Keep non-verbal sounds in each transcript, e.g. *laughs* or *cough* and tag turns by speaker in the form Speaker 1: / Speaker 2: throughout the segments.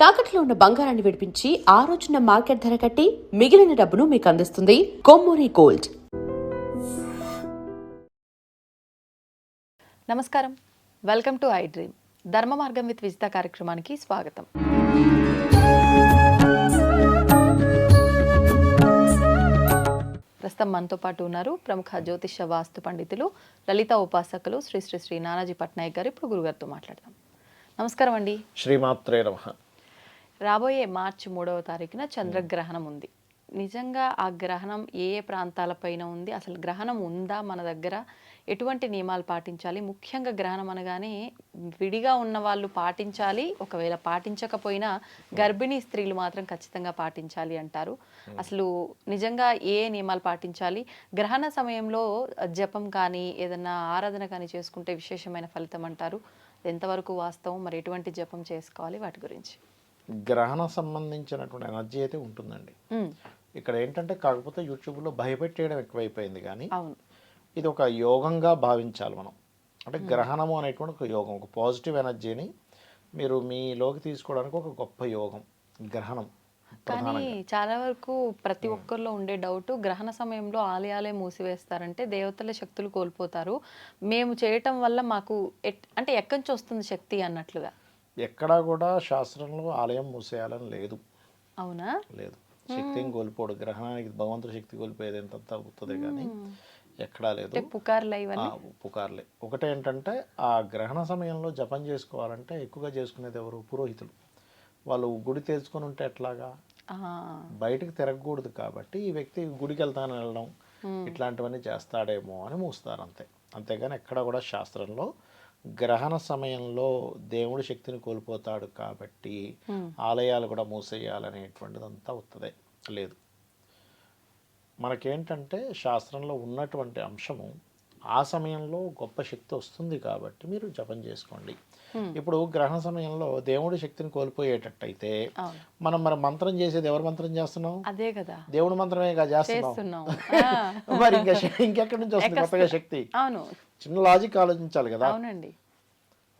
Speaker 1: తాకట్లో ఉన్న బంగారాన్ని విడిపించి ఆ రోజున మార్కెట్ ధర కట్టి మిగిలిన డబ్బును మీకు అందిస్తుంది కొమ్మూరి గోల్డ్.
Speaker 2: నమస్కారం. Welcome to I dream. ధర్మ మార్గం విత్ విజిత కార్యక్రమానికి స్వాగతం. ప్రస్తుతం మనతో పాటు ఉన్నారు ప్రముఖ జ్యోతిష వాస్తు పండితులు లలిత ఉపాసకులు శ్రీ శ్రీ శ్రీ నానాజీ పట్నాయక్ గారు. ఇప్పుడు గురుగారితో మాట్లాడదాం. నమస్కారం అండి.
Speaker 3: శ్రీమాత్రే నమ.
Speaker 2: రాబోయే మార్చి మూడవ తారీఖున చంద్రగ్రహణం ఉంది. నిజంగా ఆ గ్రహణం ఏ ఏ ప్రాంతాలపైన ఉంది? అసలు గ్రహణం ఉందా మన దగ్గర? ఎటువంటి నియమాలు పాటించాలి? ముఖ్యంగా గ్రహణం అనగానే విడిగా ఉన్న వాళ్ళు పాటించాలి ఒకవేళ పాటించకపోయినా గర్భిణీ స్త్రీలు మాత్రం ఖచ్చితంగా పాటించాలి అంటారు. అసలు నిజంగా ఏ ఏ నియమాలు పాటించాలి? గ్రహణ సమయంలో జపం కానీ ఏదన్నా ఆరాధన కానీ చేసుకుంటే విశేషమైన ఫలితం అంటారు. ఎంతవరకు వాస్తవం? మరి ఎటువంటి జపం చేసుకోవాలి? వాటి గురించి.
Speaker 3: గ్రహణ సంబంధించినటువంటి ఎనర్జీ అయితే ఉంటుందండి. ఇక్కడ ఏంటంటే కాకపోతే యూట్యూబ్లో భయపెట్టేయడం ఎక్కువైపోయింది కానీ ఇది ఒక యోగంగా భావించాలి మనం. అంటే గ్రహణము అనేటువంటి ఒక యోగం ఒక పాజిటివ్ ఎనర్జీని మీరు మీలోకి తీసుకోవడానికి ఒక గొప్ప యోగం గ్రహణం
Speaker 2: కానీ చాలా వరకు ప్రతి ఒక్కరిలో ఉండే డౌట్ గ్రహణ సమయంలో ఆలయాలే మూసివేస్తారంటే దేవతల శక్తులు కోల్పోతారు. మేము చేయటం వల్ల మాకు అంటే ఎక్కడి నుంచి వస్తుంది శక్తి అన్నట్లుగా?
Speaker 3: ఎక్కడా కూడా శాస్త్రంలో ఆలయం మూసేయాలని లేదు.
Speaker 2: అవునా?
Speaker 3: లేదు. శక్తిని కోల్పోడు. గ్రహణానికి భగవంతుడి శక్తి కోల్పోయేది ఎంత అవుతుంది కానీ ఎక్కడా లేదు.
Speaker 2: పుకార్లు
Speaker 3: పుకార్లే. ఒకటి ఏంటంటే ఆ గ్రహణ సమయంలో జపం చేసుకోవాలంటే ఎక్కువగా చేసుకునేది ఎవరు? పురోహితులు. వాళ్ళు గుడి తెరుచుకొని ఉంటే ఎట్లాగా? బయటకు తిరగకూడదు కాబట్టి ఈ వ్యక్తి గుడికి వెళ్తానని వెళ్ళడం ఇట్లాంటివన్నీ చేస్తాడేమో అని మూస్తారు అంతే. అంతేగాని ఎక్కడ కూడా శాస్త్రంలో గ్రహణ సమయంలో దేవుడి శక్తిని కోల్పోతాడు కాబట్టి ఆలయాలు కూడా మూసేయాలనేటువంటిది అంతా ఉత్తదే లేదు. మనకేంటంటే శాస్త్రంలో ఉన్నటువంటి అంశము ఆ సమయంలో గొప్ప శక్తి వస్తుంది కాబట్టి మీరు జపం చేసుకోండి. ఇప్పుడు గ్రహణ సమయంలో దేవుడి శక్తిని కోల్పోయేటట్టయితే మనం మరి మంత్రం చేసేది ఎవరు మంత్రం చేస్తున్నాం
Speaker 2: అదే కదా.
Speaker 3: దేవుడి మంత్రమే కదా చేస్తున్నాం *laughs* మరి ఇంకా ఇంకెక్కడి నుంచి వస్తుంది కొత్తగా శక్తి? చిన్న లాజిక్ ఆలోచించాలి కదా.
Speaker 2: అవునండి.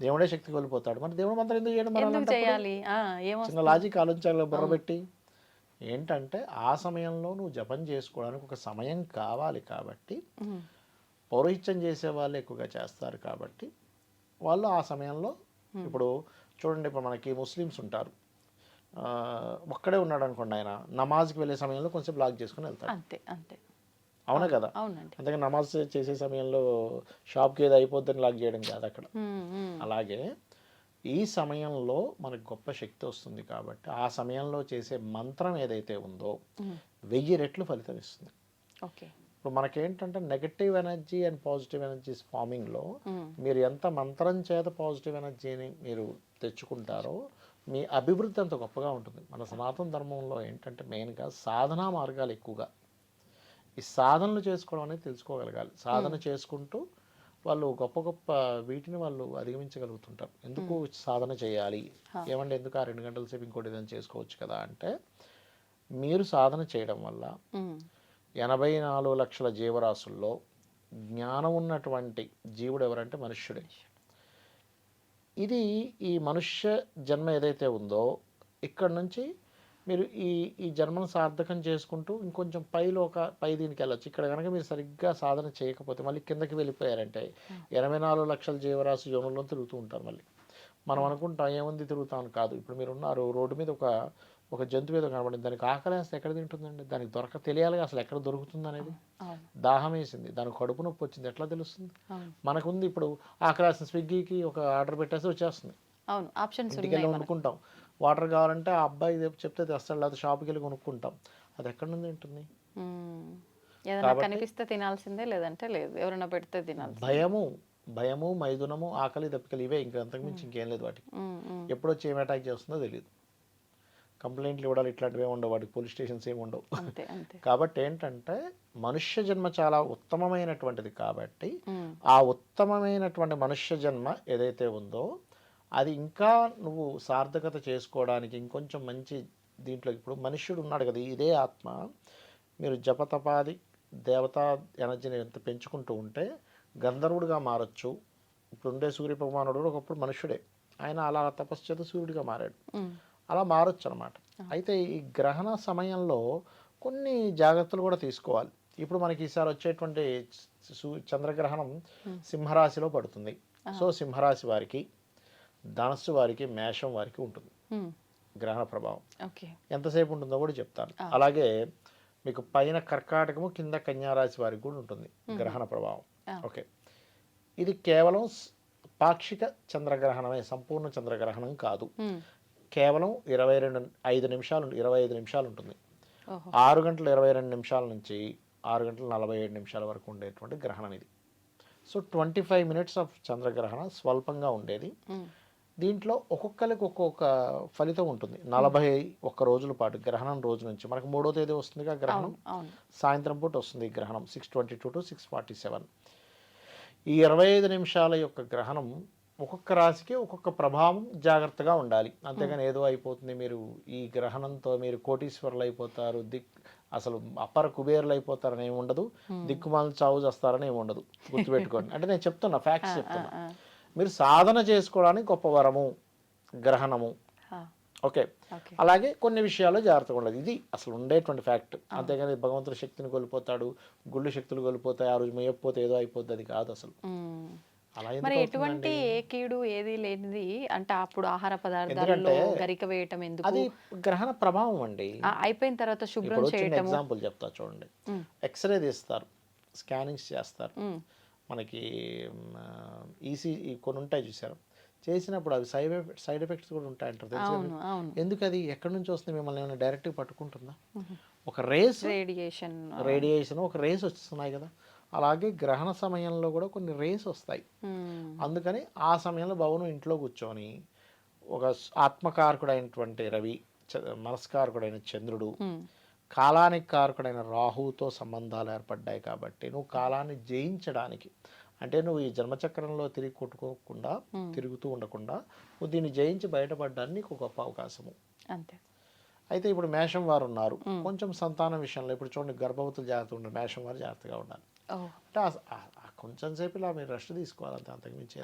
Speaker 3: దేవుడే శక్తి కోల్పోతాడు. మరి దేవుడి మంత్రం ఎందుకు చేయడం
Speaker 2: ఎందుకు
Speaker 3: అలాంటప్పుడు?
Speaker 2: చేయాలి?
Speaker 3: చిన్న లాజిక్ ఆలోచించాలి బుర్ర పెట్టి ఏంటంటే ఆ సమయంలో నువ్వు జపం చేసుకోవడానికి ఒక సమయం కావాలి కాబట్టి పౌరోహిత్యం చేసే వాళ్ళు ఎక్కువగా చేస్తారు కాబట్టి వాళ్ళు ఆ సమయంలో ఇప్పుడు చూడండి ఇప్పుడు మనకి ముస్లిమ్స్ ఉంటారు. ఒక్కడే ఉన్నాడు అనుకోండి ఆయన. నమాజ్కి వెళ్ళే సమయంలో కొంచెం బ్లాక్ చేసుకుని వెళ్తాడు.
Speaker 2: అంతే అంతే.
Speaker 3: అవునా కదా?
Speaker 2: అవునండి.
Speaker 3: అందుకే నమాజ్ చేసే సమయంలో షాప్కి ఏదో అయిపోద్దని లాక్ చేయడం కాదు అక్కడ. అలాగే ఈ సమయంలో మనకు గొప్ప శక్తి వస్తుంది కాబట్టి ఆ సమయంలో చేసే మంత్రం ఏదైతే ఉందో వెయ్యి రెట్లు ఫలితం ఇస్తుంది.
Speaker 2: ఓకే.
Speaker 3: ఇప్పుడు మనకేంటంటే negative energy and positive energies ఫార్మింగ్లో మీరు ఎంత మంత్రం చేత పాజిటివ్ ఎనర్జీని మీరు తెచ్చుకుంటారో మీ అభివృద్ధి అంత గొప్పగా ఉంటుంది. మన సనాతన ధర్మంలో ఏంటంటే మెయిన్గా సాధనా మార్గాలు ఎక్కువగా ఈ సాధనలు చేసుకోవడం అనేది తెలుసుకోగలగాలి. సాధన చేసుకుంటూ వాళ్ళు గొప్ప గొప్ప వీటిని వాళ్ళు అధిగమించగలుగుతుంటారు. ఎందుకు సాధన చేయాలి? ఏమంటే ఎందుకు ఆ రెండు గంటల సేపు ఇంకోటి ఏదైనా చేసుకోవచ్చు కదా అంటే మీరు సాధన చేయడం వల్ల ఎనభై నాలుగు లక్షల జీవరాశుల్లో జ్ఞానం ఉన్నటువంటి జీవుడు ఎవరంటే మనుష్యుడే. ఇది ఈ మనుష్య జన్మ ఏదైతే ఉందో ఇక్కడ నుంచి మీరు ఈ ఈ జన్మను సార్థకం చేసుకుంటూ ఇంకొంచెం పైలో ఒక పై దీనికి వెళ్ళొచ్చు. ఇక్కడ కనుక మీరు సరిగ్గా సాధన చేయకపోతే మళ్ళీ కిందకి వెళ్ళిపోయారంటే ఎనభై నాలుగు లక్షల జీవరాశి యోనుల్లో తిరుగుతూ ఉంటారు మళ్ళీ. మనం అనుకుంటాం ఏముంది తిరుగుతామని కాదు. ఇప్పుడు మీరు ఉన్నారు రోడ్డు మీద ఒక ఒక జంతువు ఏదో కనబడింది. దానికి ఆకలి వేస్తే ఎక్కడ తింటుందండి? దానికి దొరక తెలియాలి అసలు ఎక్కడ దొరుకుతుంది అనేది. దాహం వేసింది. దానికి కడుపు నొప్పి వచ్చింది. ఎట్లా తెలుస్తుంది? మనకుంది ఇప్పుడు ఆకలి స్విగ్గీకి ఒక ఆర్డర్ పెట్టేస్తే వచ్చేస్తుంది.
Speaker 2: అవును. ఆప్షన్స్
Speaker 3: ఇంటికి వాటర్ కావాలంటే ఆ అబ్బాయి చెప్తే తెస్తాడు లేదా షాప్కి వెళ్ళి కొనుక్కుంటాం. అది ఎక్కడ నుండి ఉంటుంది.
Speaker 2: ఏదైనా కనిపిస్తే తినాల్సిందే లేదంటే లేదు. ఎవరైనా పెడితే తినాల్సిందే.
Speaker 3: భయము భయము మైదునము ఆకలి దప్పికలు ఇవే ఇంకా అంతకుమించి ఇంకేం లేదు వాటికి.
Speaker 2: మ్మ్, మ్మ్.
Speaker 3: ఎప్పుడు వచ్చి ఏం అటాక్ చేస్తుందో తెలియదు కంప్లైంట్లు ఇవ్వడాలు ఇట్లాంటివి ఏమి ఉండవు వాటికి. పోలీస్ స్టేషన్స్ ఏమి ఉండవు.
Speaker 2: అంతే అంతే.
Speaker 3: కాబట్టి ఏంటంటే మనుష్య జన్మ చాలా ఉత్తమమైనటువంటిది కాబట్టి. ఆ ఉత్తమమైనటువంటి మనుష్య జన్మ ఏదైతే ఉందో అది ఇంకా నువ్వు సార్థకత చేసుకోవడానికి ఇంకొంచెం మంచి దీంట్లో ఇప్పుడు మనుష్యుడు ఉన్నాడు కదా ఇదే ఆత్మ. మీరు జపతపాది దేవతా ఎనర్జీని ఎంత పెంచుకుంటూ ఉంటే గంధర్వుడిగా మారచ్చు. ఇప్పుడు ఉండే సూర్య భగవానుడు ఒకప్పుడు మనుష్యుడే. ఆయన అలా తపస్సు చేత సూర్యుడిగా మారాడు. అలా మారొచ్చు అనమాట అయితే ఈ గ్రహణ సమయంలో కొన్ని జాగ్రత్తలు కూడా తీసుకోవాలి. ఇప్పుడు మనకి ఈసారి వచ్చేటువంటి చంద్రగ్రహణం సింహరాశిలో పడుతుంది. సో సింహరాశి వారికి ధనస్సు వారికి మేషం వారికి ఉంటుంది. గ్రహణ ప్రభావం.
Speaker 2: ఓకే.
Speaker 3: ఎంతసేపు ఉంటుందో కూడా చెప్తాను. అలాగే మీకు పైన కర్కాటకము కింద కన్యారాశి వారికి కూడా ఉంటుంది గ్రహణ ప్రభావం. ఓకే. ఇది కేవలం పాక్షిక చంద్రగ్రహణమే సంపూర్ణ చంద్రగ్రహణం కాదు. కేవలం ఇరవై రెండు ఐదు నిమిషాలు ఇరవై ఐదు నిమిషాలు ఉంటుంది. ఆరు గంటల ఇరవై రెండు నిమిషాల నుంచి ఆరు గంటల నలభై ఏడు నిమిషాల వరకు ఉండేటువంటి గ్రహణం ఇది. So twenty five minutes of చంద్రగ్రహణం స్వల్పంగా ఉండేది. దీంట్లో ఒక్కొక్కరికి ఒక్కొక్క ఫలితం ఉంటుంది. నలభై ఒక్క రోజుల పాటు గ్రహణం రోజు నుంచి. మనకు మూడో తేదీ వస్తుందిగా గ్రహణం. సాయంత్రం పూట వస్తుంది గ్రహణం. Six twenty two to six forty seven ఈ ఇరవై ఐదు నిమిషాల యొక్క గ్రహణం ఒక్కొక్క రాశికి ఒక్కొక్క ప్రభావం జాగ్రత్తగా ఉండాలి. అంతేగాని ఏదో అయిపోతుంది మీరు ఈ గ్రహణంతో మీరు కోటీశ్వరులు అయిపోతారు దిక్ అసలు అపర కుబేరులు అయిపోతారని ఏమి ఉండదు. దిక్కుమాల చావు చేస్తారని ఏమి ఉండదు. గుర్తుపెట్టుకోండి. *laughs* అంటే నేను చెప్తున్నా ఫ్యాక్ట్స్ చెప్తున్నా. మీరు సాధన చేసుకోవడానికి గొప్ప వరము గ్రహణము. ఓకే. అలాగే కొన్ని విషయాల్లో జాగ్రత్తగా ఉండదు ఇది అసలు ఉండేటువంటి ఫ్యాక్ట్. అంతేగాని భగవంతుడి శక్తిని కోల్పోతాడు గుళ్ళు శక్తులు కోల్పోతాయి ఆ రోజు మేయకపోతే ఏదో అయిపోద్ది అది కాదు అసలు.
Speaker 2: మరి? ఎటువంటి ఏ కీడు ఏది లేనిది అంటే అప్పుడు ఆహార పదార్థాలలో
Speaker 3: ఎందుకంటే
Speaker 2: గరిక వేయటం ఎందుకు?
Speaker 3: అది గ్రహణ ప్రభావం అండి.
Speaker 2: అయిపోయిన తర్వాత శుభ్రం చేయటము.
Speaker 3: ఎగ్జాంపుల్ చెప్తా చూడండి. ఎక్స్రే తీస్తారు స్కానింగ్స్ చేస్తారు. మనకి ఈసీ కొన్ని ఉంటాయి చూసారు చేసినప్పుడు అవి సైడ్ ఎఫెక్ట్ సైడ్ ఎఫెక్ట్స్ కూడా ఉంటాయంటారు తెలుసు ఎందుకు అది ఎక్కడి నుంచి వస్తుంది మిమ్మల్ని ఏమైనా డైరెక్ట్గా పట్టుకుంటుందా? ఒక రేస్
Speaker 2: రేడియేషన్
Speaker 3: రేడియేషన్ ఒక రేస్ వస్తున్నాయి కదా. అలాగే గ్రహణ సమయంలో కూడా కొన్ని రేస్ వస్తాయి. అందుకని ఆ సమయంలో భవనం ఇంట్లో కూర్చొని ఒక ఆత్మకారకుడైనటువంటి రవి మనస్కారకుడైన చంద్రుడు కాలానికి కారకుడైన రాహువుతో సంబంధాలు ఏర్పడ్డాయి కాబట్టి నువ్వు కాలాన్ని జయించడానికి అంటే నువ్వు ఈ జన్మచక్రంలో తిరిగి కొట్టుకోకుండా తిరుగుతూ ఉండకుండా నువ్వు దీన్ని జయించి బయటపడడానికి నీకు ఒక గొప్ప అవకాశము.
Speaker 2: అంతే.
Speaker 3: అయితే ఇప్పుడు మేషం వారు ఉన్నారు. కొంచెం సంతానం విషయంలో ఇప్పుడు చూడండి గర్భవతులు జాగ్రత్తగా ఉండాలి మేషం వారు జాగ్రత్తగా ఉండాలి. అంటే కొంచెం సేపు ఇలా మీరు రెస్ట్ తీసుకోవాలి అంతే అంతకు మించి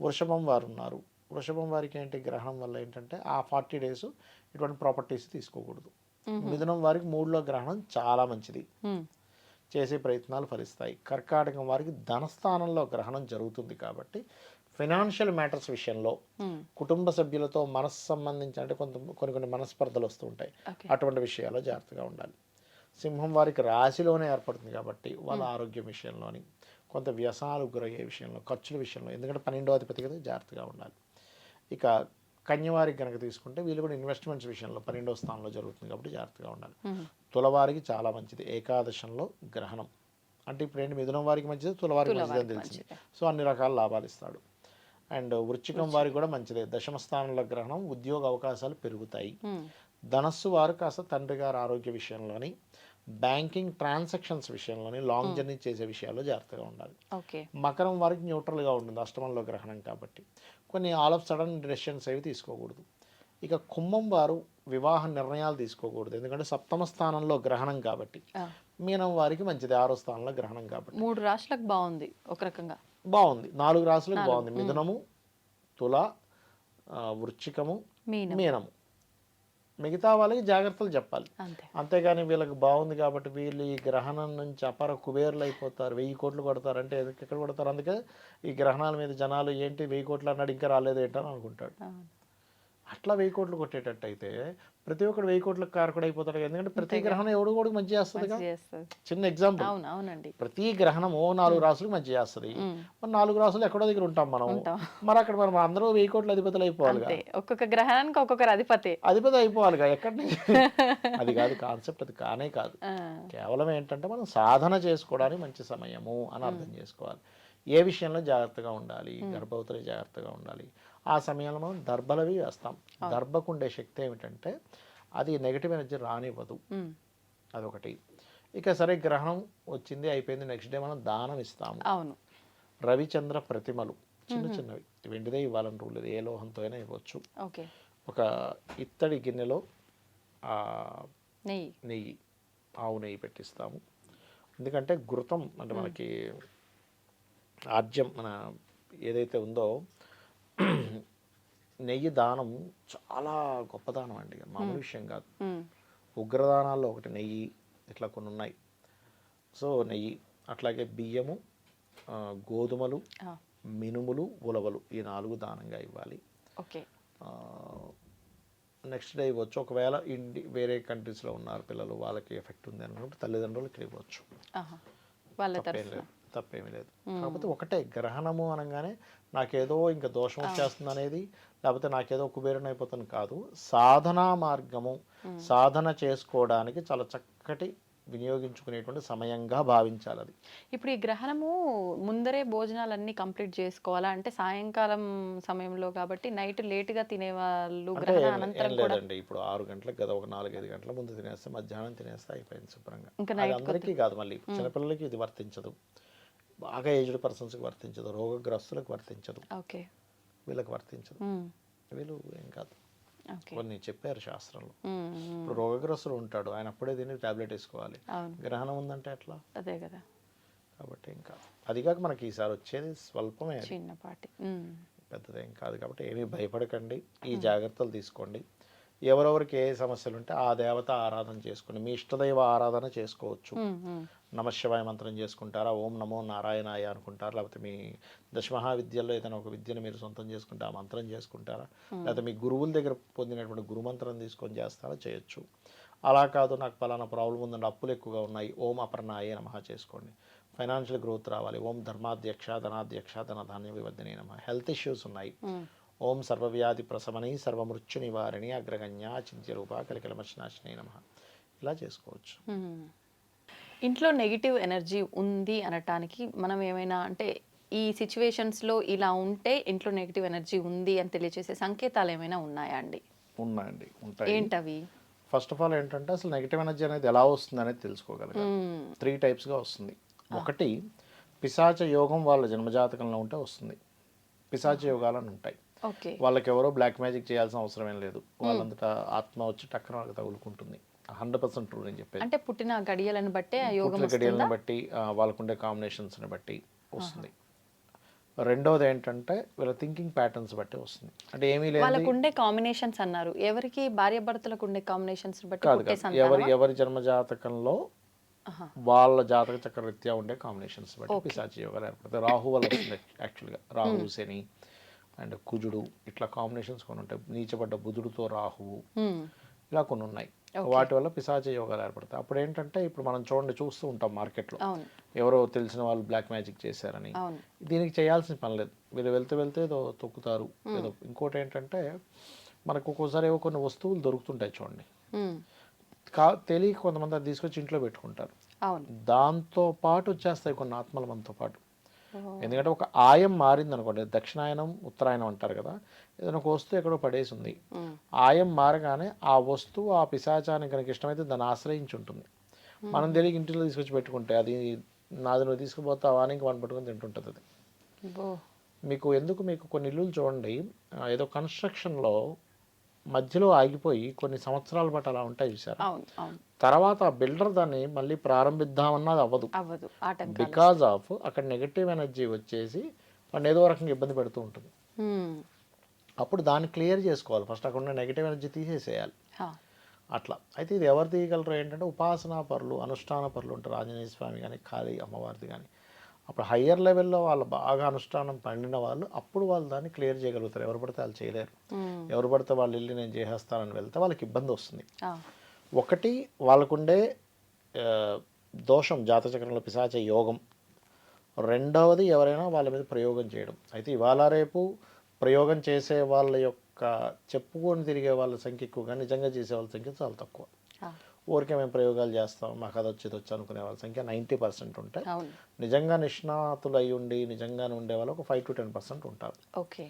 Speaker 3: వృషభం వారు ఉన్నారు. వృషభం వారికి ఏంటి గ్రహణం వల్ల ఏంటంటే ఆ ఫార్టీ డేస్ ఇటువంటి ప్రాపర్టీస్ తీసుకోకూడదు. మిథునం వారికి మూడులో గ్రహణం చాలా మంచిది. చేసే ప్రయత్నాలు ఫలిస్తాయి. కర్కాటకం వారికి ధనస్థానంలో గ్రహణం జరుగుతుంది కాబట్టి ఫైనాన్షియల్ మ్యాటర్స్ విషయంలో కుటుంబ సభ్యులతో మనసు సంబంధించి అంటే కొంత కొన్ని కొన్ని మనస్పర్ధలు వస్తూ ఉంటాయి. అటువంటి విషయాల్లో జాగ్రత్తగా ఉండాలి. సింహం వారికి రాశిలోనే ఏర్పడుతుంది కాబట్టి వాళ్ళ ఆరోగ్యం విషయంలోని కొంత వ్యసనాలకు గురయ్యే విషయంలో ఖర్చుల విషయంలో ఎందుకంటే పన్నెండో అధిపతి కదా జాగ్రత్తగా ఉండాలి. ఇక కన్యవారికి కనుక తీసుకుంటే వీళ్ళు కూడా ఇన్వెస్ట్మెంట్స్ విషయంలో పన్నెండో స్థానంలో జరుగుతుంది కాబట్టి జాగ్రత్తగా ఉండాలి. తులవారికి చాలా మంచిది. ఏకాదశంలో గ్రహణం. అంటే ఇప్పుడు ఏంటి? మిథునం వారికి మంచిది తులవారికి మంచిది అని తెలిసింది. సో అన్ని రకాల లాభాలు ఇస్తాడు. అండ్ వృచ్చికం వారికి కూడా మంచిదే. దశమ స్థానంలో గ్రహణం ఉద్యోగ అవకాశాలు పెరుగుతాయి. ధనస్సు వారు కాస్త తండ్రి గారి ఆరోగ్య విషయంలోని బ్యాంకింగ్ ట్రాన్సాక్షన్స్ విషయంలోని లాంగ్ జర్నీ చేసే విషయాల్లో జాగ్రత్తగా ఉండాలి. మకరం వారికి న్యూట్రల్గా ఉంటుంది అష్టమంలో గ్రహణం కాబట్టి. కొన్ని ఆల్ ఆఫ్ సడన్ డెసిషన్స్ అవి తీసుకోకూడదు. ఇక కుంభం వారు వివాహ నిర్ణయాలు తీసుకోకూడదు. ఎందుకంటే సప్తమ స్థానంలో గ్రహణం కాబట్టి. మీనం వారికి మంచిది. ఆరో స్థానంలో గ్రహణం కాబట్టి.
Speaker 2: మూడు రాష్ట్రాలకు బాగుంది ఒక రకంగా.
Speaker 3: బాగుంది. నాలుగు రాసులకు బాగుంది. మిథునము తుల
Speaker 2: మీనం
Speaker 3: మీనము. మిగతా వాళ్ళకి జాగ్రత్తలు చెప్పాలి.
Speaker 2: అంతే.
Speaker 3: అంతేగాని వీళ్ళకి బాగుంది కాబట్టి వీళ్ళు ఈ గ్రహణం నుంచి అపర కుబేర్లు అయిపోతారు వెయ్యి కోట్లు కొడతారంటే ఎదురు ఎక్కడ కొడతారు? అందుకే ఈ గ్రహణాల మీద జనాలు ఏంటి వెయ్యి కోట్లు అన్నాడు ఇంకా రాలేదు ఏంటని అనుకుంటాడు. అట్లా వెయ్యి కోట్లు కొట్టేటట్టు అయితే ప్రతి ఒక్కడు వెయ్యి కోట్లకు కారకుడు అయిపోతాడు కదా. ఎందుకంటే ప్రతి గ్రహణం ఎవడు కూడా మంచి
Speaker 2: చేస్తుంది.
Speaker 3: చిన్న ఎగ్జాంపుల్
Speaker 2: అవును అవునండి.
Speaker 3: ప్రతి గ్రహణం ఓ నాలుగు రాసులకు మంచి చేస్తుంది. మరి నాలుగు రాసులు ఎక్కడో దగ్గర ఉంటాం మనం. మరి అక్కడ మనం అందరూ వెయ్యి కోట్ల అధిపతులు అయిపోవాలిగా.
Speaker 2: అంతే. ఒక్కొక్క గ్రహానికి ఒక్కొక్కరు అధిపతి.
Speaker 3: అధిపతి అయిపోవాలిగా. ఎక్కడి నుంచి? *laughs* అది కాదు కాన్సెప్ట్ అది కానే కాదు. కేవలం ఏంటంటే మనం సాధన చేసుకోవడానికి మంచి సమయము అని అర్థం చేసుకోవాలి. ఏ విషయంలో జాగ్రత్తగా ఉండాలి? గర్భవతులు జాగ్రత్తగా ఉండాలి. ఆ సమయంలో మనం దర్భలవి వేస్తాం. దర్భకు ఉండే శక్తి ఏమిటంటే అది నెగిటివ్ ఎనర్జీ రానివ్వదు. అదొకటి. ఇక సరే గ్రహణం వచ్చింది అయిపోయింది నెక్స్ట్ డే మనం దానం ఇస్తాము.
Speaker 2: అవును.
Speaker 3: రవిచంద్ర ప్రతిమలు చిన్న చిన్నవి. వెండిదే ఇవ్వాలని రూల్ లేదు ఏ లోహంతో అయినా ఇవ్వచ్చు ఒక ఇత్తడి గిన్నెలో
Speaker 2: నెయ్యి.
Speaker 3: నెయ్యి ఆవు నెయ్యి పెట్టిస్తాము. ఎందుకంటే ఘృతం అంటే మనకి ఆజ్యం మన ఏదైతే ఉందో నెయ్యి దానం చాలా గొప్ప దానం అండి మామూలు విషయం కాదు. ఉగ్రదానాల్లో ఒకటి నెయ్యి ఇట్లా కొన్ని ఉన్నాయి. సో నెయ్యి అట్లాగే బియ్యము గోధుమలు మినుములు ఉలవలు ఈ నాలుగు దానంగా ఇవ్వాలి.
Speaker 2: ఓకే.
Speaker 3: నెక్స్ట్ డే ఇవ్వచ్చు. ఒకవేళ ఇండి వేరే కంట్రీస్లో ఉన్నారు పిల్లలు వాళ్ళకి ఎఫెక్ట్ ఉంది అనుకుంటే తల్లిదండ్రులు ఇక్కడ ఇవ్వచ్చు.
Speaker 2: వాళ్ళ
Speaker 3: తప్పేమీ లేదు. కాకపోతే ఒకటే గ్రహణము అనగానే నాకేదో ఇంకా దోషం వచ్చేస్తుంది అనేది లేకపోతే నాకేదో కుబేరన్ అయిపోతుంది కాదు. సాధనా మార్గము సాధన చేసుకోవడానికి చాలా చక్కటి వినియోగించుకునేటువంటి సమయంగా భావించాలి అది.
Speaker 2: ఇప్పుడు ఈ గ్రహణము ముందరే భోజనాలన్నీ కంప్లీట్ చేసుకోవాలా? అంటే సాయంకాలం సమయంలో కాబట్టి నైట్ లేటుగా తినే వాళ్ళు
Speaker 3: అంటే
Speaker 2: గ్రహణ
Speaker 3: ఏం- ఏం
Speaker 2: అనంతరం కూడా
Speaker 3: లేదండి. ఇప్పుడు ఆరు గంటలకు కదా ఒక నాలుగైదు గంటల ముందు తినేస్తే మధ్యాహ్నం తినేస్తే అయిపోయింది శుభ్రంగా. అందరికీ కాదు మళ్ళీ. చిన్నపిల్లలకి ఇది వర్తించదు. బాగా ఏజ్డ్ పర్సన్స్కి వర్తించదు రోగగ్రస్తులకు వర్తించదు.
Speaker 2: ఓకే.
Speaker 3: వీళ్ళకి వర్తించదు. వీళ్ళు ఏం కాదు. కొన్ని చెప్పారు శాస్త్రంలో. ఇప్పుడు రోగగ్రస్తుడు ఉంటాడు ఆయన అప్పుడే తిని టాబ్లెట్ వేసుకోవాలి. గ్రహణం ఉందంటే ఎట్లా?
Speaker 2: అదే కదా.
Speaker 3: కాబట్టి ఇంకా అది కాక మనకి ఈసారి వచ్చేది స్వల్పమే.
Speaker 2: చిన్నపాటి.
Speaker 3: పెద్దదేం కాదు కాబట్టి ఏమీ భయపడకండి. ఈ జాగ్రత్తలు తీసుకోండి. ఎవరెవరికి ఏ సమస్యలు ఉంటే ఆ దేవత ఆరాధన చేసుకోండి మీ ఇష్టదైవ ఆరాధన చేసుకోవచ్చు. నమశివాయ మంత్రం చేసుకుంటారా? ఓం నమో నారాయణాయ అనుకుంటారా? లేకపోతే మీ దశమహావిద్యల్లో ఏదైనా ఒక విద్యను మీరు సొంతం చేసుకుంటే ఆ మంత్రం చేసుకుంటారా? లేకపోతే మీ గురువుల దగ్గర పొందినటువంటి గురు మంత్రం తీసుకొని చేస్తారా? చేయొచ్చు. అలా కాదు నాకు పలానా ప్రాబ్లం ఉందండి అప్పులు ఎక్కువగా ఉన్నాయి. ఓం అపర్ణాయ నమః చేసుకోండి. ఫైనాన్షియల్ గ్రోత్ రావాలి. ఓం ధర్మాధ్యక్ష ధనాధ్యక్ష ధనధాన్య వివర్ధనే నమ. హెల్త్ ఇష్యూస్ ఉన్నాయి. ఓం సర్వవ్యాధి ప్రశమని సర్వమృత్యు నివారణి అగ్రగణ్య చింత్య రూప కలికలమర్శనాశిని నమ. ఇలా చేసుకోవచ్చు.
Speaker 2: ఇంట్లో నెగిటివ్ ఎనర్జీ ఉంది అనటానికి మనం ఏమైనా అంటే ఈ సిచ్యువేషన్స్లో ఇలా ఉంటే ఇంట్లో నెగిటివ్ ఎనర్జీ ఉంది అని తెలియజేసే సంకేతాలు ఏమైనా ఉన్నాయా అండి?
Speaker 3: ఉన్నాయండి ఉంటాయి.
Speaker 2: ఏంటవి?
Speaker 3: ఫస్ట్ ఆఫ్ ఆల్ ఏంటంటే అసలు నెగిటివ్ ఎనర్జీ అనేది ఎలా వస్తుంది అనేది తెలుసుకోగలగాలి.
Speaker 2: ఉమ్,
Speaker 3: త్రీ టైప్స్గా వస్తుంది. ఒకటి పిశాచ యోగం వాళ్ళ జన్మజాతకంలో ఉంటే వస్తుంది. పిశాచ యోగాలు అని ఉంటాయి.
Speaker 2: ఓకే.
Speaker 3: వాళ్ళకి ఎవరో బ్లాక్ మ్యాజిక్ చేయాల్సిన అవసరం ఏం లేదు. వాళ్ళంతటా ఆత్మ వచ్చి టక్కన వాళ్ళకి తగులుకుంటుంది. హండ్రెడ్ పర్సెంట్ ట్రూ నేను చెప్పేది.
Speaker 2: అంటే పుట్టిన గడియలను బట్టే ఆ యోగం
Speaker 3: గడియలను బట్టి వాళ్ళకుండే కాంబినేషన్స్ని బట్టి వస్తుంది. రెండోది ఏంటంటే వీళ్ళ థింకింగ్ ప్యాటర్న్స్ బట్టి వస్తుంది. అంటే ఏమీ లేదు
Speaker 2: వాళ్ళకు ఉండే కాంబినేషన్స్ అన్నారు. ఎవరికి భార్య భర్తలకు ఉండే కాంబినేషన్స్ బట్టి
Speaker 3: ఎవరి ఎవరి జన్మ జాతకంలో. వాళ్ళ జాతక చక్ర రీత్యా ఉండే కాంబినేషన్స్ బట్టి పిశాచి యోగాలు ఏర్పడతాయి. రాహు వల్ల వస్తుంది యాక్చువల్గా రాహు శని అండ్ కుజుడు ఇట్లా కాంబినేషన్స్ కొన్ని ఉంటాయి. నీచబడ్డ బుధుడితో రాహువు ఇలా కొన్ని ఉన్నాయి. వాటి వల్ల పిశాచ యోగాలు ఏర్పడతాయి. అప్పుడు ఏంటంటే ఇప్పుడు మనం చూడండి చూస్తూ ఉంటాం మార్కెట్లో. ఎవరో తెలిసిన వాళ్ళు బ్లాక్ మ్యాజిక్ చేశారని. దీనికి చేయాల్సిన పని లేదు. వీళ్ళు వెళ్తే వెళ్తే ఏదో తొక్కుతారు. ఏదో ఇంకోటి ఏంటంటే మనకు ఒక్కోసారి ఏవో కొన్ని వస్తువులు దొరుకుతుంటాయి చూడండి. కా తెలియక కొంతమంది అది తీసుకొచ్చి ఇంట్లో పెట్టుకుంటారు. దాంతో పాటు వచ్చేస్తాయి కొన్ని ఆత్మలు మనతో పాటు. ఎందుకంటే ఒక ఆయం మారింది అనుకోండి దక్షిణాయనం ఉత్తరాయణం అంటారు కదా ఏదైనా ఒక వస్తువు ఎక్కడో పడేసి ఉంది ఆయం మారగానే ఆ వస్తువు ఆ పిశాచానికి కనుక ఇష్టమైతే దాన్ని ఆశ్రయించి ఉంటుంది మనం తెలియక ఇంటిలో తీసుకొచ్చి పెట్టుకుంటే అది నాది నువ్వు తీసుకుపోతావా అని ఇంక మనం పట్టుకొని తింటుంటుంది అది. మీకు ఎందుకు మీకు కొన్ని ఇల్లులు చూడండి ఏదో కన్స్ట్రక్షన్లో మధ్యలో ఆగిపోయి కొన్ని సంవత్సరాల పాటు అలా ఉంటాయి చూసారు
Speaker 2: అవును
Speaker 3: తర్వాత ఆ బిల్డర్ దాన్ని మళ్ళీ ప్రారంభిద్దామన్నది అవ్వదు. బికాజ్ ఆఫ్ అక్కడ నెగటివ్ ఎనర్జీ వచ్చేసి వాడిని ఏదో రకంగా ఇబ్బంది పెడుతూ ఉంటుంది. అప్పుడు దాన్ని క్లియర్ చేసుకోవాలి. ఫస్ట్ అక్కడ ఉన్న నెగటివ్ ఎనర్జీ తీసేసేయాలి అట్లా. అయితే ఇది ఎవరు తీయగలరు? ఏంటంటే ఉపాసనా పరులు అనుష్ఠాన పరులు ఉంటారు. ఆంజనేయ స్వామి కానీ కాళీ అమ్మవారిది కానీ అప్పుడు హయ్యర్ లెవెల్లో వాళ్ళు బాగా అనుష్ఠానం పండిన వాళ్ళు అప్పుడు వాళ్ళు దాన్ని క్లియర్ చేయగలుగుతారు. ఎవరు పడితే వాళ్ళు చేయలేరు. ఎవరు పడితే వాళ్ళు వెళ్ళి నేను చేసేస్తానని వెళ్తే వాళ్ళకి ఇబ్బంది వస్తుంది. ఒకటి వాళ్ళకుండే దోషం జాతచక్రంలో పిశాచ యోగం. రెండవది ఎవరైనా వాళ్ళ మీద ప్రయోగం చేయడం. అయితే ఇవాళ రేపు ప్రయోగం చేసే వాళ్ళ యొక్క చెప్పుకొని తిరిగే వాళ్ళ సంఖ్య ఎక్కువగా నిజంగా చేసే వాళ్ళ సంఖ్య చాలా తక్కువ. ఊరికే మేము ప్రయోగాలు చేస్తాం. మాకు అది వచ్చి ఇది వచ్చి అనుకునే వాళ్ళ సంఖ్య నైంటీ పర్సెంట్ ఉంటాయి నిజంగా నిష్ణాతులు అయి ఉండి నిజంగానే ఉండే వాళ్ళు ఒక ఫైవ్ టు టెన్ పర్సెంట్ ఉంటారు.
Speaker 2: ఓకే.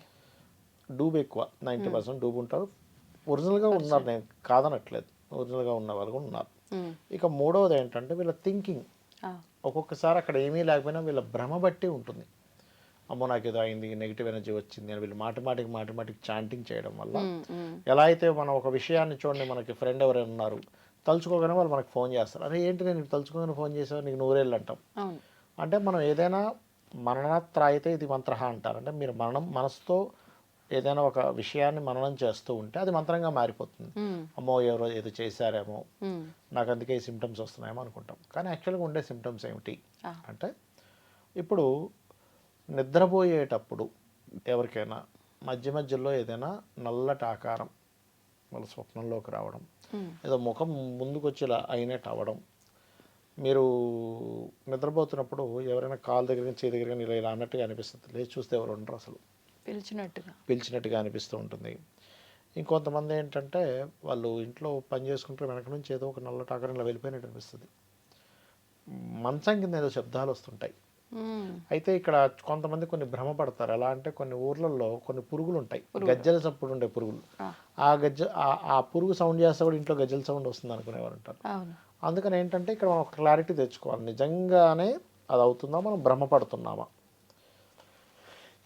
Speaker 3: డూబ్ ఎక్కువ నైంటీ పర్సెంట్ డూబ్ ఉంటారు. ఒరిజినల్గా ఉన్నారు నేను కాదనట్లేదు. ఒరిజినల్గా ఉన్న వాళ్ళు కూడా ఉన్నారు. ఇక మూడవది ఏంటంటే వీళ్ళ థింకింగ్ ఒక్కొక్కసారి అక్కడ ఏమీ లేకపోయినా వీళ్ళ భ్రమ బట్టి ఉంటుంది. అమ్మో నాకు ఏదో అయింది నెగిటివ్ ఎనర్జీ వచ్చింది అని వీళ్ళు మాటి మాటికి మాటి మాటికి చాంటింగ్ చేయడం వల్ల ఎలా అయితే మనం ఒక విషయాన్ని చూడండి మనకి ఫ్రెండ్ ఎవరైనా ఉన్నారు తలుచుకోగానే వాళ్ళు మనకు ఫోన్ చేస్తారు. అరే ఏంటి నేను తలుచుకోగానే ఫోన్ చేసావు? నీకు నూరేళ్ళు అంటాం. అంటే మనం ఏదైనా మరణత్రాయితే ఇది మంత్ర అంటారు. అంటే మీరు మరణం మనసుతో ఏదైనా ఒక విషయాన్ని మననం చేస్తూ ఉంటే అది మంత్రంగా మారిపోతుంది. అమ్మో ఎవరో ఏదో చేశారేమో. నాకు అందుకే సిమ్టమ్స్ వస్తున్నాయేమో అనుకుంటాం. కానీ యాక్చువల్గా ఉండే సిమ్టమ్స్ ఏమిటి. అంటే ఇప్పుడు నిద్రపోయేటప్పుడు ఎవరికైనా మధ్య మధ్యలో ఏదైనా నల్లటి ఆకారం వాళ్ళ స్వప్నంలోకి రావడం. ఏదో ముఖం ముందుకు వచ్చి ఇలా అయినట్టు అవ్వడం మీరు నిద్రపోతున్నప్పుడు ఎవరైనా కాలు దగ్గర చేతి దగ్గర కానీ ఇలా ఇలా అన్నట్టుగా అనిపిస్తుంది. లేచి చూస్తే ఎవరు ఉండరు అసలు.
Speaker 2: పిలిచినట్టుగా.
Speaker 3: పిలిచినట్టుగా అనిపిస్తూ ఉంటుంది. ఇంకొంతమంది ఏంటంటే వాళ్ళు ఇంట్లో పని చేసుకుంటే వెనక నుంచి ఏదో ఒక నల్ల ఆకారంలో వెళ్ళిపోయినట్టు అనిపిస్తుంది. మంచం కింద ఏదో శబ్దాలు వస్తుంటాయి. అయితే ఇక్కడ కొంతమంది కొన్ని భ్రమపడతారు. ఎలా అంటే కొన్ని ఊర్లలో కొన్ని పురుగులు. ఉంటాయి గజ్జల చప్పుడు ఉండే పురుగులు.
Speaker 2: ఆ.
Speaker 3: గజ్జ ఆ- పురుగు సౌండ్ చేస్తే కూడా ఇంట్లో గజ్జల సౌండ్ వస్తుంది అనుకునేవారు ఉంటారు. అందుకని ఏంటంటే ఇక్కడ మనం ఒక క్లారిటీ తెచ్చుకోవాలి. నిజంగానే అది అవుతుందా? మనం భ్రమపడుతున్నామా?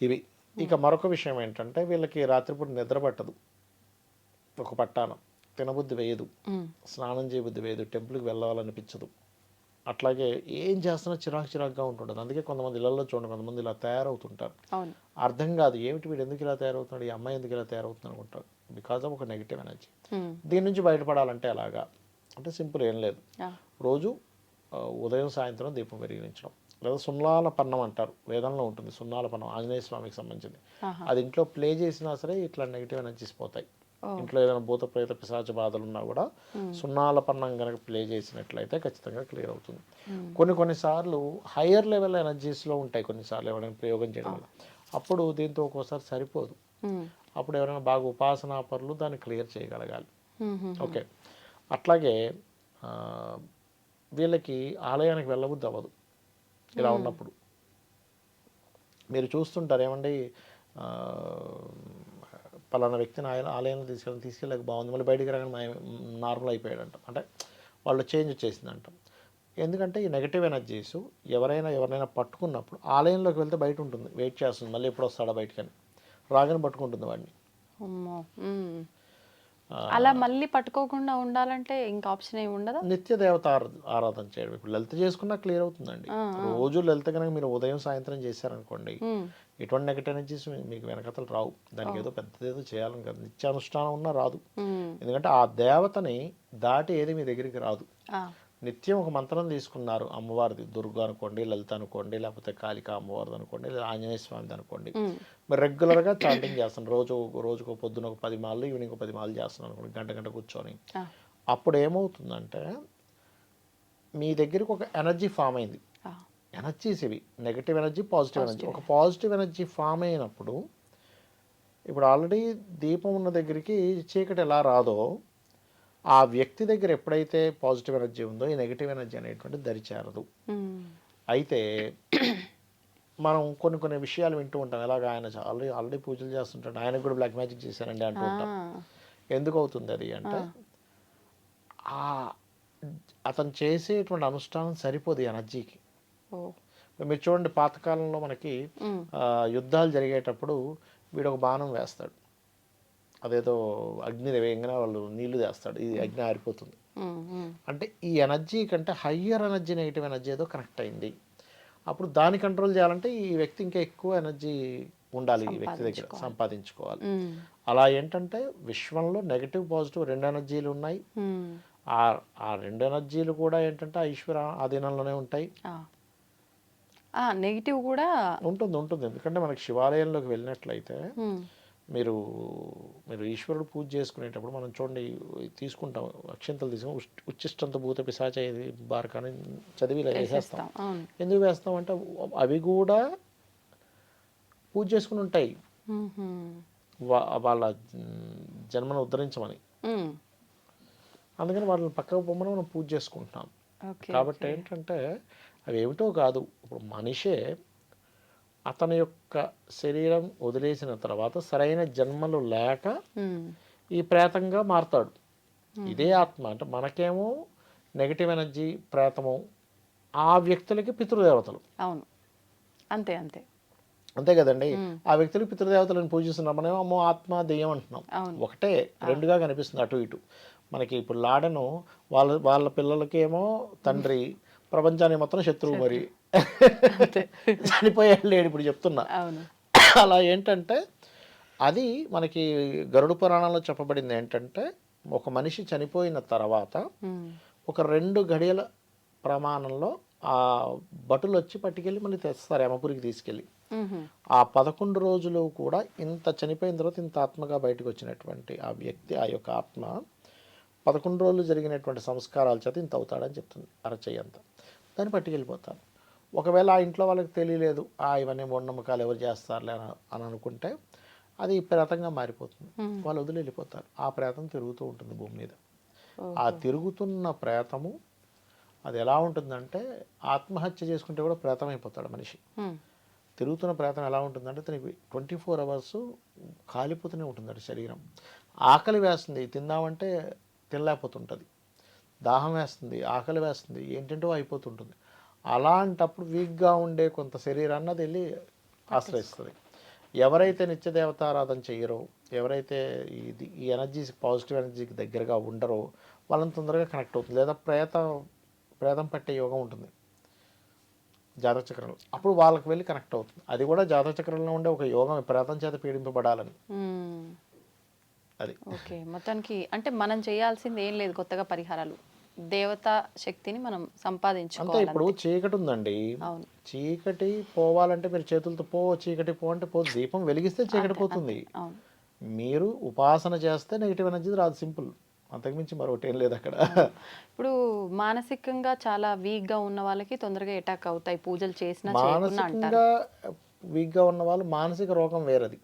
Speaker 3: ఇవి. ఇక మరొక విషయం ఏంటంటే వీళ్ళకి రాత్రిపూట నిద్ర పట్టదు. ఒక పట్టానం తినబుద్ధి వేయదు. స్నానం చేయబుద్ధి వేయదు. టెంపుల్కి వెళ్ళాలనిపించదు. అట్లాగే ఏం చేస్తున్నా చిరాకు చిరాకుగా ఉంటుంటుంది. అందుకే కొంతమంది ఇళ్ళలో చూడండి కొంతమంది ఇలా తయారవుతుంటారు. అర్థం కాదు ఏమిటి వీడు ఎందుకు ఇలా తయారవుతున్నాడు ఈ అమ్మాయి ఎందుకు ఇలా తయారవుతుంది అనుకుంటారు. బికాజ్ ఆఫ్ ఒక నెగిటివ్ ఎనర్జీ దీని నుంచి బయటపడాలంటే ఎలాగా? అంటే సింపుల్ ఏం లేదు. రోజు ఉదయం సాయంత్రం దీపం వెలిగించడం. లేదా సున్నాల పన్నం అంటారు. వేదంలో ఉంటుంది సున్నాల పన్నం ఆంజనేయ స్వామికి సంబంధించింది. అది ఇంట్లో ప్లే చేసినా సరే ఇట్లా నెగిటివ్ ఎనర్జీస్ పోతాయి. ఇంట్లో ఏదైనా భూత ప్రేత పిశాచ బాధలు ఉన్నా కూడా సున్నాల పన్నం కనుక ప్లే చేసినట్లయితే ఖచ్చితంగా క్లియర్ అవుతుంది. కొన్ని కొన్నిసార్లు హయ్యర్ లెవెల్ ఎనర్జీస్లో ఉంటాయి కొన్నిసార్లు ఎవరైనా ప్రయోగం చేయడం వల్ల. అప్పుడు దీంతో ఒక్కోసారి సరిపోదు. అప్పుడు ఎవరైనా బాగా ఉపాసనా పరులు దాన్ని క్లియర్ చేయగలగాలి. ఓకే. అట్లాగే వీళ్ళకి ఆలయానికి వెళ్ళబుద్ధి అవ్వదు. ఇలా ఉన్నప్పుడు. మీరు చూస్తుంటారు ఏమండి పలానా వ్యక్తిని ఆయన ఆలయంలో తీసుకెళ్ళి తీసుకెళ్ళక బాగుంది. మళ్ళీ బయటికి రాగానే నార్మల్ అయిపోయాడంట. అంటే వాళ్ళు చేంజ్ వచ్చేసిందంట ఎందుకంటే ఈ నెగటివ్ ఎనర్జీస్ ఎవరైనా ఎవరైనా పట్టుకున్నప్పుడు ఆలయంలోకి వెళ్తే బయట ఉంటుంది. వెయిట్ చేస్తుంది. మళ్ళీ ఎప్పుడు వస్తాడా బయటకని? రాగానే పట్టుకుంటుంది వాడిని.
Speaker 2: అలా మళ్ళీ పట్టుకోకుండా ఉండాలంటే ఇంకా ఆప్షన్ ఏమి ఉండదా?
Speaker 3: నిత్య దేవత ఆరా- ఆరాధన చేయడం. ఇప్పుడు లలిత చేసుకున్నా క్లియర్ అవుతుందండి. రోజు లలిత కనుక మీరు ఉదయం సాయంత్రం చేశారనుకోండి ఎటువంటి నెగటివ్ ఎనర్జీస్ మీకు వెనకతలు రావు. దానికి ఏదో పెద్దదేదో చేయాలని కదా. నిత్యానుష్ఠానం ఉన్నా రాదు. ఎందుకంటే ఆ దేవతని దాటి ఏది మీ దగ్గరికి రాదు. నిత్యం ఒక మంత్రం తీసుకున్నారు. అమ్మవారిది దుర్గా అనుకోండి లలిత అనుకోండి లేకపోతే కాళిక అమ్మవారిది అనుకోండి లేదా ఆంజనేయ స్వామిది అనుకోండి. మీరు రెగ్యులర్గా చాంటింగ్ చేస్తాను. రోజు రోజుకు పొద్దున ఒక పది మాలు ఈవినింగ్ ఒక పది మాలు చేస్తున్నాను అనుకోండి గంట గంట కూర్చొని. అప్పుడు ఏమవుతుందంటే మీ దగ్గరికి ఒక ఎనర్జీ ఫామ్ అయింది. ఎనర్జీస్ ఇవి. Negative energy positive energy. ఒక పాజిటివ్ ఎనర్జీ ఫామ్ అయినప్పుడు ఇప్పుడు ఆల్రెడీ దీపం ఉన్న దగ్గరికి చీకటి ఎలా రాదో ఆ వ్యక్తి దగ్గర ఎప్పుడైతే పాజిటివ్ ఎనర్జీ ఉందో ఈ నెగిటివ్ ఎనర్జీ అనేటువంటి దరిచేరదు.
Speaker 2: ఉమ్,
Speaker 3: అయితే *clears throat* మనం కొన్ని కొన్ని విషయాలు వింటూ ఉంటాం. ఎలాగ ఆయన ఆల్రెడీ ఆల్రెడీ పూజలు చేస్తుంటాడు. ఆయనకు కూడా బ్లాక్ మ్యాజిక్ చేశారండి అంటూ ఉంటాం. ఎందుకు అవుతుంది అది అంటే ఆ. అతను చేసేటువంటి అనుష్ఠానం సరిపోదు ఎనర్జీకి. మీరు చూడండి పాతకాలంలో మనకి ఆ, యుద్ధాలు జరిగేటప్పుడు వీడు ఒక బాణం వేస్తాడు. అదేదో అగ్ని వేయంగానే వాళ్ళు నీళ్ళు చేస్తాడు ఇది అగ్ని ఆరిపోతుంది. అంటే ఈ ఎనర్జీ కంటే హయ్యర్ ఎనర్జీ నెగిటివ్ ఎనర్జీ ఏదో కనెక్ట్ అయింది. అప్పుడు దాన్ని కంట్రోల్ చేయాలంటే ఈ వ్యక్తి ఇంకా ఎక్కువ ఎనర్జీ ఉండాలి ఈ వ్యక్తి దగ్గర సంపాదించుకోవాలి. అలా ఏంటంటే విశ్వంలో నెగిటివ్ పాజిటివ్ రెండు ఎనర్జీలు ఉన్నాయి. ఆ ఆ రెండు ఎనర్జీలు కూడా ఏంటంటే ఈశ్వర ఆధీనంలోనే ఉంటాయి.
Speaker 2: నెగిటివ్ కూడా
Speaker 3: ఉంటుంది ఉంటుంది. ఎందుకంటే మనకి శివాలయంలోకి వెళ్ళినట్లయితే మీరు మీరు ఈశ్వరుడు పూజ చేసుకునేటప్పుడు మనం చూడండి తీసుకుంటాం అక్షంతలు తీసుకుని ఉచ్- ఉచ్చిష్టంత భూత పిశాచ బారకాని చదివి ఇలా వేసేస్తాం ఎందుకు వేస్తాం అంటే అవి కూడా పూజ చేసుకుని ఉంటాయి. వాళ్ళ జన్మను ఉద్ధరించమని. అందుకని వాళ్ళని పక్కకు పొమ్మని మనం పూజ చేసుకుంటున్నాం. కాబట్టి ఏంటంటే అవి ఏమిటో కాదు. ఇప్పుడు మనిషే అతని యొక్క శరీరం వదిలేసిన తర్వాత సరైన జన్మలు లేక ఈ ప్రేతంగా మారతాడు. ఇదే ఆత్మ. అంటే మనకేమో నెగిటివ్ ఎనర్జీ ప్రేతము ఆ వ్యక్తులకి పితృదేవతలు.
Speaker 2: అవును. అంతే అంతే.
Speaker 3: అంతే కదండి. ఆ వ్యక్తులకి పితృదేవతలను పూజిస్తున్నాం మనమేమో అమ్మో ఆత్మ దెయ్యం అంటున్నాం. ఒకటే రెండుగా కనిపిస్తుంది అటు ఇటు. మనకి ఇప్పుడు లాడను వాళ్ళ వాళ్ళ పిల్లలకేమో తండ్రి ప్రపంచానికి మొత్తం శత్రువు మరి. చనిపోయాడు లేడు ఇప్పుడు చెప్తున్నా. అలా ఏంటంటే అది మనకి గరుడు పురాణంలో చెప్పబడింది ఏంటంటే ఒక మనిషి చనిపోయిన తర్వాత ఒక రెండు గడియల ప్రమాణంలో ఆ భటులు వచ్చి పట్టుకెళ్ళి మళ్ళీ తెస్తారు యమపురికి తీసుకెళ్ళి. ఆ పదకొండు రోజులు కూడా ఇంత చనిపోయిన తర్వాత ఇంత ఆత్మగా బయటకు వచ్చినటువంటి ఆ వ్యక్తి ఆ యొక్క ఆత్మ పదకొండు రోజులు జరిగినటువంటి సంస్కారాల చేత ఇంత అవుతాడని చెప్తుంది అరచేయి అంత. దాన్ని పట్టుకెళ్ళిపోతారు. ఒకవేళ ఆ ఇంట్లో వాళ్ళకి తెలియలేదు ఆ ఇవన్నీ మూఢనమ్మకాలు ఎవరు చేస్తారులే అని అని అనుకుంటే అది ప్రేతంగా మారిపోతుంది. వాళ్ళు వదిలి వెళ్ళిపోతారు. ఆ ప్రేతం తిరుగుతూ ఉంటుంది భూమి మీద. ఆ తిరుగుతున్న ప్రేతము అది ఎలా ఉంటుందంటే ఆత్మహత్య చేసుకుంటే కూడా ప్రేతం అయిపోతాడు మనిషి. తిరుగుతున్న ప్రేతం ఎలా ఉంటుందంటే తనకి ట్వంటీ ఫోర్ అవర్స్ కాలిపోతూనే ఉంటుందట శరీరం. ఆకలి వేస్తుంది. తిందామంటే తినలేకపోతుంటుంది. దాహం వేస్తుంది ఆకలి వేస్తుంది ఏంటంటో అయిపోతుంటుంది. అలాంటప్పుడు వీక్గా ఉండే కొంత శరీరాన్ని అది వెళ్ళి ఆశ్రయిస్తుంది. ఎవరైతే నిత్య దేవతారాధన చెయ్యరో ఎవరైతే ఇది ఈ ఎనర్జీస్ పాజిటివ్ ఎనర్జీకి దగ్గరగా ఉండరో వాళ్ళని తొందరగా కనెక్ట్ అవుతుంది. లేదా ప్రేత ప్రేతం పట్టే యోగం ఉంటుంది. జాతక చక్రంలో అప్పుడు వాళ్ళకి వెళ్ళి కనెక్ట్ అవుతుంది. అది కూడా జాతక చక్రంలో ఉండే ఒక యోగం ప్రేతం చేత పీడింపబడాలని. అది.
Speaker 2: ఓకే. మొత్తానికి అంటే మనం చేయాల్సింది ఏం లేదు కొత్తగా పరిహారాలు. దేవతా శక్తిని మనం సంపాదించుకోవాలి
Speaker 3: ఇప్పుడు చీకటి ఉందండి. చీకటి పోవాలంటే మీరు చేతులతో పో చీకటి పో అంటే పో దీపం వెలిగిస్తే చీకటి పోతుంది. మీరు ఉపాసన చేస్తే నెగిటివ్ ఎనర్జీ రాదు సింపుల్. అంతకుమించి మరొకటి ఏం లేదు అక్కడ.
Speaker 2: ఇప్పుడు మానసికంగా చాలా వీక్గా ఉన్న వాళ్ళకి తొందరగా అటాక్ అవుతాయి పూజలు చేసినా
Speaker 3: మానసికంగా వీక్గా ఉన్న వాళ్ళు మానసిక రోగం వేరది.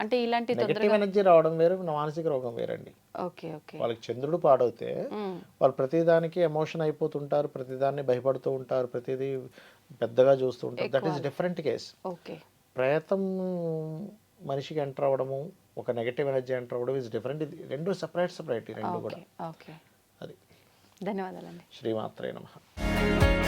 Speaker 2: అంటే ఇలాంటి
Speaker 3: నెగిటివ్ ఎనర్జీ రావడం వేరు మానసిక రోగం వేరండి.
Speaker 2: Okay okay.
Speaker 3: వాళ్ళకి చంద్రుడు పాడవుతే వాళ్ళు ప్రతిదానికి ఎమోషన్ అయిపోతుంటారు ప్రతిదాన్ని భయపడుతూ ఉంటారు ప్రతిదీ పెద్దగా చూస్తూ ఉంటారు. That is different case
Speaker 2: okay.
Speaker 3: ప్రేతం మనిషికి ఎంటర్ అవ్వడము ఒక నెగటివ్ ఎనర్జీ ఎంటర్ అవ్వడం ఇస్ డిఫరెంట్ ఇది రెండు సపరేట్ సపరేట్ రెండు కూడా.
Speaker 2: Okay okay.
Speaker 3: అది.
Speaker 2: ధన్యవాదాలండి.
Speaker 3: శ్రీమాత్రే నమ.